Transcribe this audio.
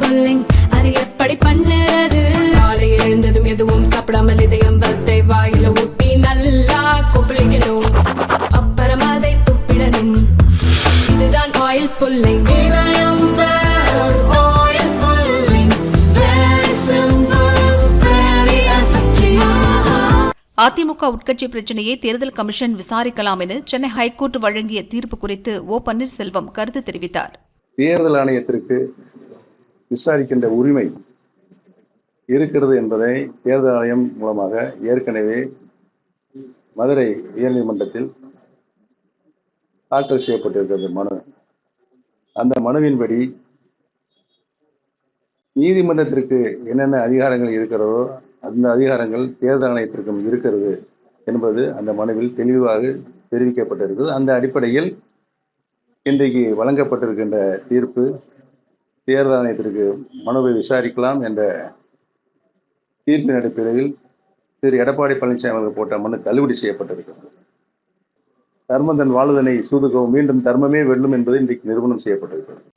Pulling அது எப்படி பண்ணுறது? காலையில் எழுந்ததும் எதுவும் சாப்பிடாமல் இதயம் வளத்தை வாயில ஊத்தி நல்லா கொப்பளிக்கணும். அப்புறம் அதை துப்பிடணும். இதுதான் oil pulling oil pulling very simple very effective AIADMK உட்கட்சி பிரச்சினையை தேர்தல் கமிஷன் விசாரிக்கலாம் என சென்னை ஹைகோர்ட் வழங்கிய தீர்ப்பு குறித்து ஓ பன்னீர்செல்வம் கருத்து தெரிவித்தார். தேர்தல் ஆணையத்திற்கு விசாரிக்கின்ற உரிமை இருக்கிறது என்பதை தேர்தல் ஆணையம் மூலமாக ஏற்கனவே மதுரை உயர்நீதிமன்றத்தில் தாக்கல் செய்யப்பட்டிருக்கிறது மனு. அந்த மனுவின்படி நீதிமன்றத்திற்கு என்னென்ன அதிகாரங்கள் இருக்கிறதோ அந்த அதிகாரங்கள் தேர்தல் ஆணையத்திற்கும் இருக்கிறது என்பது அந்த மனுவில் தெளிவாக தெரிவிக்கப்பட்டிருக்கிறது. அந்த அடிப்படையில் இன்றைக்கு வழங்கப்பட்டிருக்கின்ற தீர்ப்பு தேர்தல் ஆணையத்திற்கு மனுவை விசாரிக்கலாம் என்ற தீர்ப்பின் அடிப்படையில் திரு. எடப்பாடி பழனிசாமி அவர்கள் போட்ட மனு தள்ளுபடி செய்யப்பட்டிருக்கிறது. தர்மந்தன் வாழுதனை சூதுகவும் மீண்டும் தர்மமே வெல்லும் என்பது இன்றைக்கு நிறுவனம் செய்யப்பட்டிருக்கிறது.